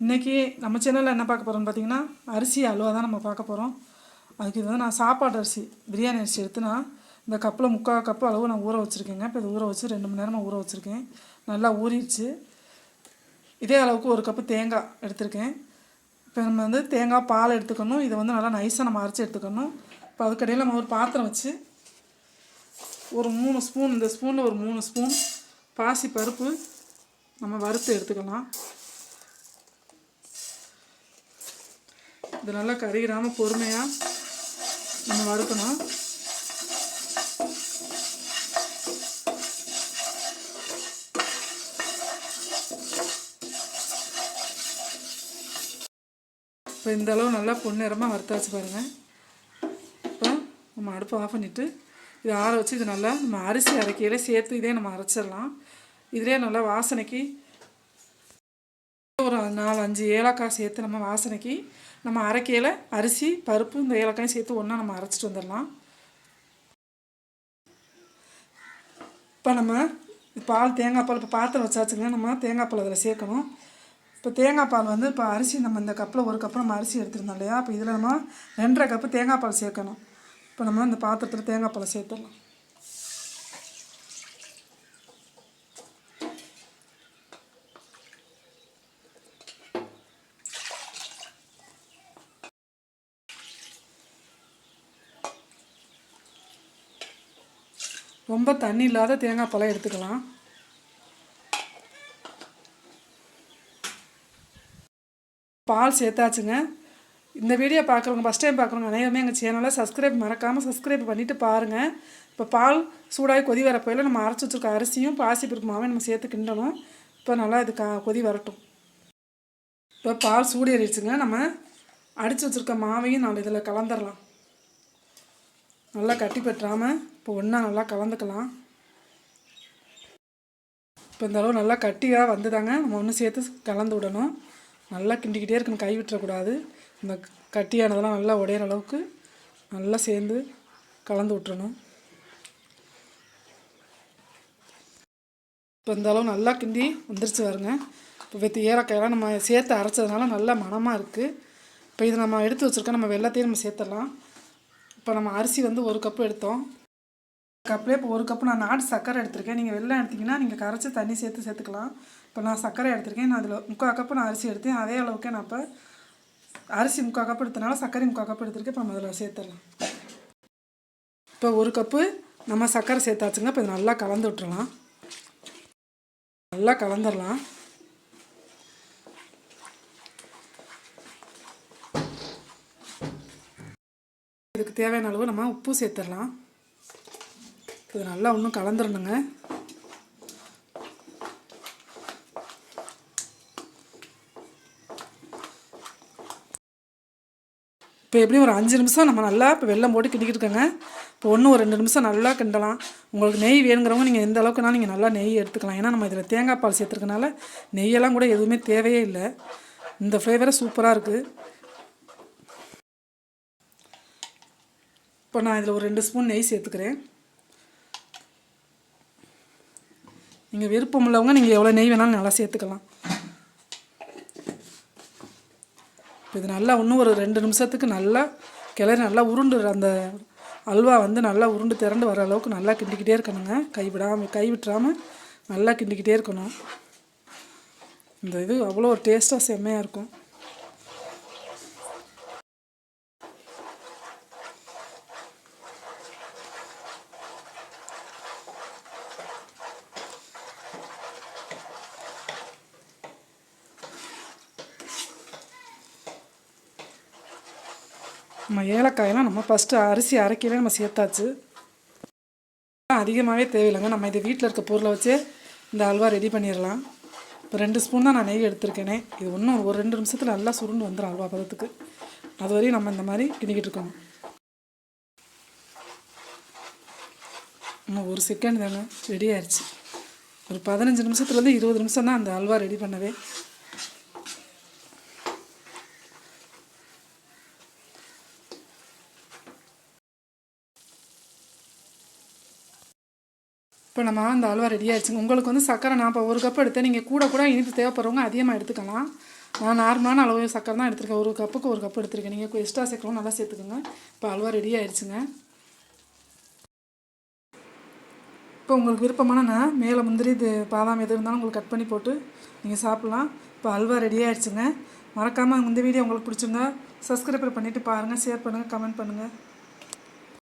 இன்றைக்கி நம்ம சேனலில் என்ன பார்க்க போகிறோம்னு பார்த்தீங்கன்னா அரிசி அல்வா தான் நம்ம பார்க்க போகிறோம் அதுக்கு இது வந்து நான் சாப்பாடு அரிசி பிரியாணி அரிசி எடுத்து நான் இந்த கப்பில் முக்கால் கப்பு அளவு நான் ஊற வச்சுருக்கேங்க. இப்போ இது ஊற வச்சு ரெண்டு மணி நேரமாக ஊற வச்சுருக்கேன். நல்லா ஊறிடுச்சு. இதே அளவுக்கு ஒரு கப்பு தேங்காய் எடுத்திருக்கேன். இப்போ நம்ம வந்து தேங்காய் பால் எடுத்துக்கணும். இதை வந்து நல்லா நைஸாக நம்ம அரைச்சி எடுத்துக்கணும். இப்போ அதுக்கடையில் நம்ம ஒரு பாத்திரம் வச்சு ஒரு மூணு ஸ்பூன் இந்த ஸ்பூனில் ஒரு மூணு ஸ்பூன் பாசி பருப்பு நம்ம வறுத்து எடுத்துக்கலாம். இது நல்லா கருகிராமல் பொறுமையாக நம்ம வறுக்கணும். இப்போ இந்த அளவு நல்லா பொன்னிறமாக வறுத்தாச்சு பாருங்கள் இப்போ நம்ம அடுப்பை ஆஃப் பண்ணிவிட்டு இதை ஆற வச்சு இது நல்லா நம்ம அரிசி அரைக்கையில் சேர்த்து இதே நம்ம அரைச்சிடலாம். இதிலே நல்லா வாசனைக்கு ஒரு நாலு அஞ்சு ஏலக்காய் சேர்த்து நம்ம வாசனைக்கு நம்ம அரைக்கையில் அரிசி பருப்பு இந்த ஏலக்காயும் சேர்த்து ஒன்றா நம்ம அரைச்சிட்டு வந்துடலாம். இப்போ நம்ம பால் தேங்காய் பால் இப்போ பாத்திரம் வச்சாச்சுங்க. நம்ம தேங்காய் பால் அதில் சேர்க்கணும். இப்போ தேங்காய் பால் வந்து இப்போ அரிசி நம்ம இந்த கப்பில் ஒரு கப்பு நம்ம அரிசி எடுத்துருந்தோம் இல்லையா? இப்போ இதில் நம்ம ரெண்டரை கப்பு தேங்காய் பால் சேர்க்கணும். இப்போ நம்ம இந்த பாத்திரத்தில் தேங்காய் பால் சேர்த்துடலாம். ரொம்ப தண்ணி இல்லாத தேங்காய் பழம் எடுத்துக்கலாம். பால் சேர்த்தாச்சுங்க. இந்த வீடியோ பார்க்குறவங்க ஃபஸ்ட் டைம் பார்க்குறவங்க அனைவருமே எங்கள் சேனலை சப்ஸ்கிரைப் மறக்காமல் சப்ஸ்கிரைப் பண்ணிவிட்டு பாருங்கள் இப்போ பால் சூடாகி கொதி வரப்போயில் நம்ம அரைச்சி வச்சுருக்க அரிசியும் பாசிப்பருப்பு மாவையும் நம்ம சேர்த்து கிண்டணும். இப்போ நல்லா இது கா கொதி வரட்டும். இப்போ பால் சூடேறிடுச்சுங்க. நம்ம அடித்து வச்சுருக்க மாவையும் நம்ம இதில் கலந்துடலாம் நல்லா கட்டி பெற்றாமல் இப்போ ஒன்றா நல்லா கலந்துக்கலாம். இப்போ இந்த அளவு நல்லா கட்டியாக வந்துதாங்க. நம்ம ஒன்று சேர்த்து கலந்து விடணும். நல்லா கிண்டிக்கிட்டே இருக்கணும் கை விட்டுறக்கூடாது. இந்த கட்டியானதெல்லாம் நல்லா உடையிற அளவுக்கு நல்லா சேர்ந்து கலந்து விட்டுறணும். இப்போ இந்த அளவு நல்லா கிண்டி வந்துருச்சு பாருங்க. இப்போ வெத்தி ஏலக்காயெல்லாம் நம்ம சேர்த்து அரைச்சதுனால நல்லா மணமாக இருக்குது இப்போ இதை நம்ம எடுத்து வச்சுருக்க நம்ம வெள்ளத்தையும் நம்ம சேர்த்துடலாம். இப்போ நம்ம அரிசி வந்து ஒரு கப்பு எடுத்தோம். கப்லேயே இப்போ ஒரு கப்பு நான் நாட்டு சர்க்கரை எடுத்திருக்கேன். நீங்கள் வெள்ளம் எடுத்திங்கன்னா நீங்கள் கரைச்சி தண்ணி சேர்த்து சேர்த்துக்கலாம். இப்போ நான் சர்க்கரை எடுத்திருக்கேன். நான் அதில் முக்கால் கப்பு நான் அரிசி எடுத்தேன். அதே அளவுக்கு நான் இப்போ அரிசி முக்கால் கப்பு எடுத்தனால சர்க்கரை முக்கால் கப்பு எடுத்திருக்கேன். இப்போ நம்ம அதில் சேர்த்துடலாம். இப்போ ஒரு கப்பு நம்ம சர்க்கரை சேர்த்தாச்சுங்க. இப்போ இது நல்லா கலந்து விட்டுறலாம். நல்லா கலந்துடலாம். தேவையான அளவு நம்ம உப்பு சேர்த்துடலாம். இது நல்லா ஒன்றும் கலந்துடணுங்க இப்போ எப்படியும் ஒரு அஞ்சு நிமிஷம் நம்ம நல்லா இப்போ வெள்ளம் போட்டு கிண்டிக்கிட்டு இருக்கோங்க இப்போ ஒன்று ஒரு ரெண்டு நிமிஷம் நல்லா கிண்டலாம். உங்களுக்கு நெய் வேணுங்கிறவங்க நீங்கள் எந்த அளவுக்குனா நீங்கள் நல்லா நெய் எடுத்துக்கலாம். ஏன்னா நம்ம இதில் தேங்காய் பால் சேர்த்துருக்கனால நெய்யெல்லாம் கூட எதுவுமே தேவையே இல்லை. இந்த ஃப்ளேவரே சூப்பராக இருக்குது இப்போ நான் இதில் ஒரு ரெண்டு ஸ்பூன் நெய் சேர்த்துக்கிறேன். நீங்கள் விருப்பம் உள்ளவங்க நீங்கள் எவ்வளோ நெய் வேணாலும் நல்லா சேர்த்துக்கலாம். இப்போ இது நல்லா இன்னும் ஒரு ரெண்டு நிமிஷத்துக்கு நல்லா கிளறி நல்லா உருண்டு அந்த அல்வா வந்து நல்லா உருண்டு திரண்டு வர அளவுக்கு நல்லா கிண்டிக்கிட்டே இருக்கணுங்க. கைவிடாமல் கைவிட்டுறாமல் நல்லா கிண்டிக்கிட்டே இருக்கணும். இந்த இது அவ்வளோ ஒரு டேஸ்ட்டாக செம்மையாக இருக்கும். நம்ம ஏலக்காயெல்லாம் நம்ம ஃபஸ்ட்டு அரிசி அரைக்கவே நம்ம சேர்த்தாச்சு. அதிகமாகவே தேவையில்லைங்க. நம்ம இது வீட்டில் இருக்க பொருளை வச்சே இந்த அல்வா ரெடி பண்ணிடலாம் இப்போ ரெண்டு ஸ்பூன் தான் நான் நெய் எடுத்திருக்கேனே. இது இன்னும் ஒரு ரெண்டு நிமிஷத்தில் நல்லா சுருண்டு வந்துடும் அல்வா பதத்துக்கு. அது வரையும் நம்ம இந்த மாதிரி கிண்டிக்கிட்டு இருக்கோம். இன்னும் ஒரு செகண்ட் தானே ரெடி ஆயிடுச்சு ஒரு பதினஞ்சு நிமிஷத்துலேருந்து இருபது நிமிஷம் தான் அந்த அல்வா ரெடி பண்ணவே. இப்போ நம்ம அந்த அல்வா ரெடி ஆயிடுச்சுங்க. உங்களுக்கு வந்து சக்கரை நான் இப்போ ஒரு கப் எடுத்தேன் நீங்கள் கூட கூட இனிப்பு தேவைப்படுறவங்க அதிகமாக எடுத்துக்கலாம். நான் நார்மலான அளவு சக்கரை தான் எடுத்திருக்கேன். ஒரு கப்புக்கு ஒரு கப் எடுத்திருக்கேன். நீங்கள் எக்ஸ்ட்ரா சேர்க்கணும் நல்லா சேர்த்துக்கோங்க. இப்போ அல்வா ரெடி ஆயிடுச்சுங்க. இப்போ உங்களுக்கு விருப்பமான நான் மேலே முந்திரி இது பாதாம் எது இருந்தாலும் உங்களுக்கு கட் பண்ணி போட்டு நீங்கள் சாப்பிட்லாம். இப்போ அல்வா ரெடி ஆயிடுச்சுங்க. மறக்காமல் இந்த வீடியோ உங்களுக்கு பிடிச்சிருந்தா சப்ஸ்கிரைபர் பண்ணிவிட்டு பாருங்கள் ஷேர் பண்ணுங்கள் கமெண்ட் பண்ணுங்கள்